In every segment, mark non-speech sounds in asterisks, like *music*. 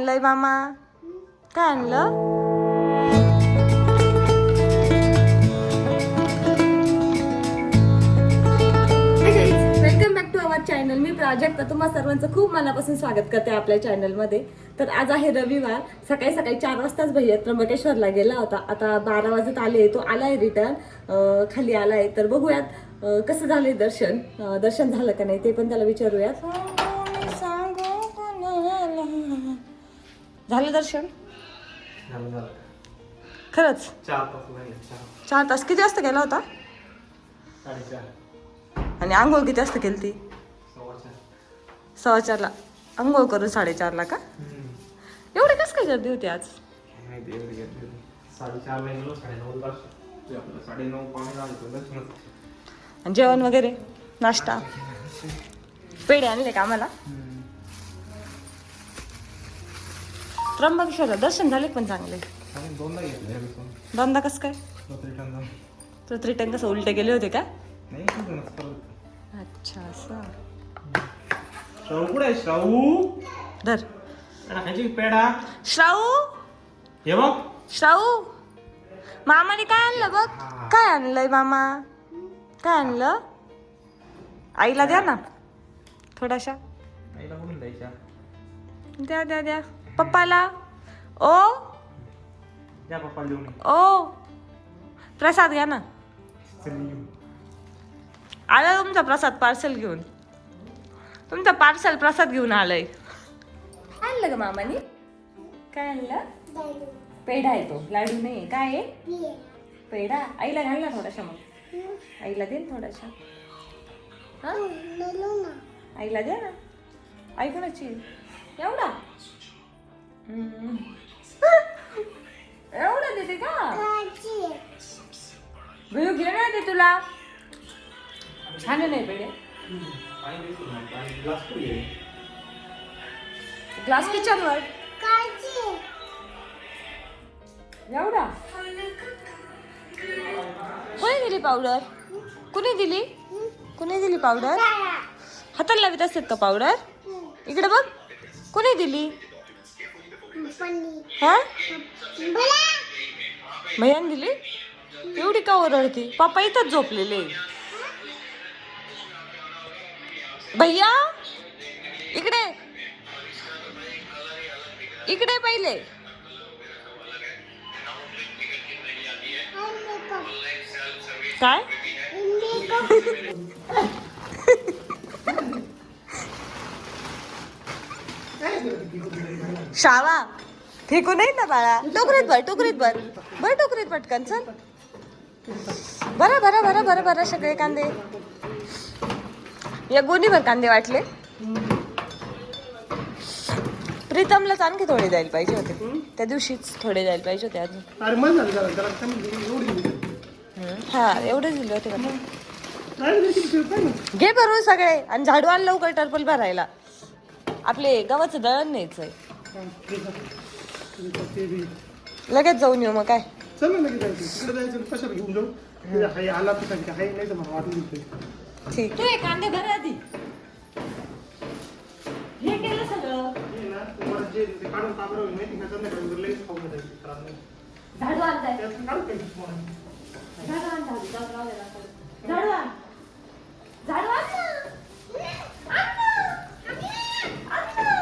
आणलंय मामा. काय आणलं? Welcome back to our channel मी प्राजक्ता. तुम्हा सर्वांचं खूप मनापासून स्वागत करते आपल्या चॅनलमध्ये तर आज आहे रविवार. सकाळी सकाळी चार वाजताच भैया त्र्यंबकेश्वरला गेला होता. आता बारा वाजत आले तो आलाय रिटर्न खाली आलाय. तर बघूयात कसं झालंय दर्शन? दर्शन झालं का नाही ते पण त्याला विचारूयात. झालं दर्शन? झालं झालं. खरंच? चार तास लागले चार. चार तास. किती वाजता गेला होता? साडेचार. आणि आंघोळ किती वाजता केली ती सव्वा चार सव्वा चारला आंघोळ करून साडेचारला का? एवढी कस काय गर्दी होती आज? काय माहिती एवढी गर्दी होती. साडेचारला गेलो साडेनऊ तास ते आपलं साडेनऊ पावणे दहा येतो दर्शनच आणि जेवण वगैरे? नाश्ता? पेढे आणले का आम्हाला? त्र्यंबकेश्वरला दर्शन झाले पण चांगले. दोनदा घेतलं दोनदा कसं काय? परत रिटर्न जाऊन तर रिटर्न कसं उलटे गेले होते का? अच्छा असं. श्राऊ कुठे आहे? श्राऊ धर. पेडा श्राऊ हे बघ. श्राऊ मामाने काय आणलं बघ? काय आणलंय मामा? काय आणलं? आईला द्या ना. थोडाशा. द्या द्या द्या. पप्पाला? ओ? द्या ओ? प्रसाद घ्या ना. आला तुमचा प्रसाद पार्सल घेऊन. तुमचा पार्सल प्रसाद घेऊन आलंय. आणलं का मामाने? काय आणलं? पेढा आहे तो. लाडू नाही काय आहे? पेढा. आईला घाल ना थोडासा मग. आईला दे ना थोडासा. हा? आईला द्या ना. कोणाची एवढा. *laughs* एवढा देते का? घेऊ घे ना ते तुला? छान नाही पेढे? ग्लास किचन वर? एवढा? कोणी दिली पावडर? कुणी दिली? कुणी दिली पावडर? हाताला लावित असतात का पावडर? इकडे बघ. कुणी दिली? हा? भैयान दिली? एवढी का ओरडती? पप्पा इथंच झोपलेले. भैया इकडे. इकडे पहिले. काय? शावा. फेकू नाही ना बाळा. टोकरीत भर टोकरीत भर. भर टोकरीत पटकन चल. बरं बरं बरं बरं बरं सगळे कांदे. या गोणीभर कांदे वाटले. प्रीतमलाच आणखी थोडे द्यायला पाहिजे होते. त्या दिवशीच थोडे द्यायला पाहिजे होते अजून. हा. एवढे दिले होते घे भरून सगळे. आणि झाडू आण लवकर टर्पल भरायला. आपले गव्हाचं दळण न्यायचंय. लगेच जाऊन येऊ मग काय? चल ना लगेच जायचं. तिकडे जायचं कशाला घेऊन जाऊ? हाय आला तर सांगते हाय नाही तर मला वाटून देते ठीक. तू हे कांदे भर आधी. हे केलं सगळं. हे ना तुम्हाला जे ते काढून ताबडतोब माहिती का? संध्याकाळी जर लगेच खाऊन जायचं. खराब नाही झाडू आणताय. त्यातून काढून काही तुम्हाला. झाडू आण झाडू झाडू लावलेला असेल. झाडू आण झाडू आण ना. आण ना. आण ना.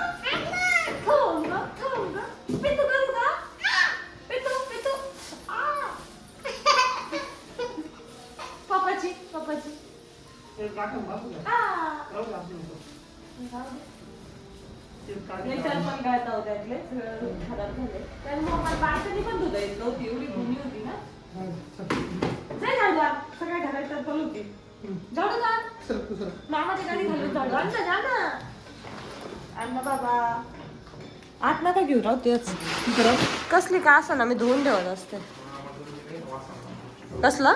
खाऊ गं, खाऊ गं. पितू करू का? पितू, पितू. आ. पप्पाची पप्पाची ते टाकून बाजूला. आ. राहू दे आपलं नको. ते काढून लेटर पण गळता होत्या त्यातले, सगळं खराब झाले कारण मोबाईल बाळकानी पण धुता येत नव्हती एवढी भूमी होती ना हा, चल. जाय झाडू आण. सगळ्या घरात टरफल होती झाडू आण. सर तू सर मामाच्या गाडी घालून झाडू आण ना, जा ना आण ना बाबा आत नका घेऊ राव तेच कसली का असं ना मी धुवून ठेवत असते कसलं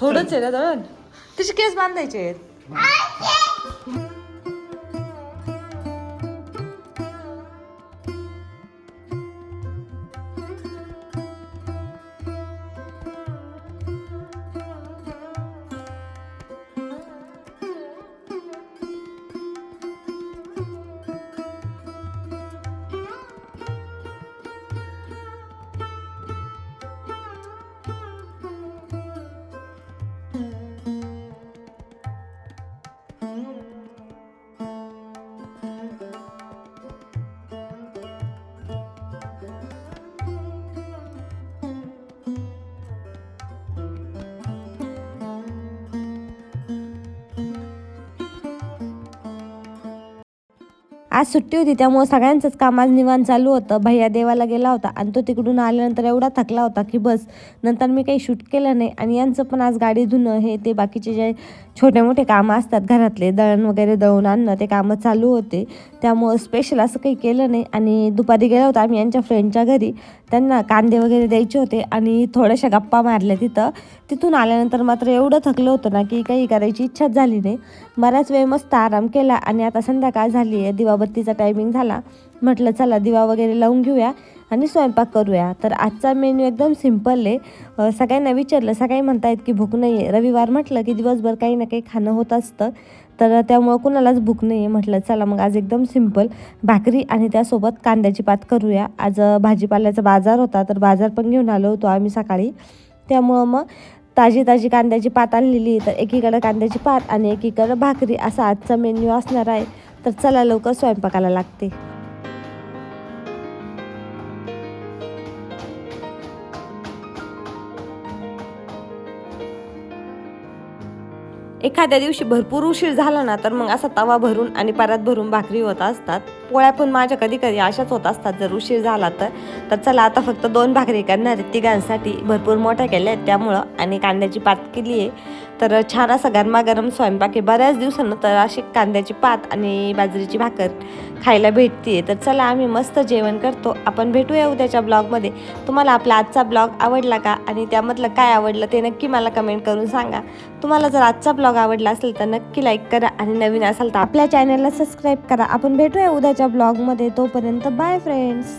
थोडंच आहे ना दळण तिचे केस बांधायचे आहेत. आज सुट्टी होती त्यामुळं सगळ्यांचंच काम आज निवांत चालू होतं. भैया देवाला गेला होता आणि तो तिकडून आल्यानंतर एवढा थकला होता की बस नंतर मी काही शूट केलं नाही आणि यांचं पण आज गाडी धुणं हे ते बाकीचे जे छोटे मोठे कामं असतात घरातले दळण वगैरे दळून आणणं ते कामं चालू होते. त्यामुळं स्पेशल असं काही केलं नाही आणि दुपारी गेला होता आम्ही यांच्या फ्रेंडच्या घरी. त्यांना कांदे वगैरे द्यायचे होते आणि थोड्याशा गप्पा मारल्या तिथं. तिथून आल्यानंतर मात्र एवढं थकलं होतं ना की काही करायची इच्छाच झाली नाही. बराच वेळ मस्त आराम केला आणि आता संध्याकाळ झाली आहे दिवा दिवाबत्तीचा टायमिंग झाला. म्हटलं चला दिवा वगैरे लावून घेऊया आणि स्वयंपाक करूया. तर आजचा मेन्यू एकदम सिंपल आहे. सगळ्यांना विचारलं सगळे म्हणतायत की भूक नाही आहे रविवार म्हटलं की दिवसभर काही ना काही खाणं होत असतं. तर त्यामुळं कुणालाच भूक नाही आहे म्हटलं चला मग आज एकदम सिंपल भाकरी आणि त्यासोबत कांद्याची पात करूया. आज भाजीपाल्याचा बाजार होता तर बाजार पण घेऊन आलो होतो आम्ही सकाळी. त्यामुळं मग ताजी ताजी कांद्याची पात आणलेली. तर एकीकडं कांद्याची पात आणि एकीकडं भाकरी. असा आजचा मेन्यू असणार आहे. तर चला लवकर स्वयंपाकाला लागते. एखाद्या दिवशी भरपूर उशीर झाला ना तर मग असा तवा भरून आणि परात भरून भाकरी होत असतात. पोळ्या पण माझ्या कधी कधी अशाच होत असतात जर उशीर झाला तर. तर चला आता फक्त दोन भाकरी करणार आहेत तिघांसाठी भरपूर मोठ्या केल्या आहेत त्यामुळं आणि कांद्याची पात केली आहे. तर छान असा गरमागरम स्वयंपाक आहे. बऱ्याच दिवसानंतर अशी कांद्याची पात आणि बाजरीची भाकर खायला भेटते तर चला आम्ही मस्त जेवण करतो. आपण भेटूया उद्याच्या ब्लॉगमध्ये. तुम्हाला आपला आजचा ब्लॉग आवडला का? आणि त्यामधलं काय आवडलं ते नक्की मला कमेंट करून सांगा. तुम्हाला जर आजचा ब्लॉग आवडला असेल तर नक्की लाईक करा आणि नवीन असाल तर आपल्या चॅनलला सबस्क्राईब करा. आपण भेटूया उद्याच्या ब्लॉगमध्ये. तोपर्यंत बाय फ्रेंड्स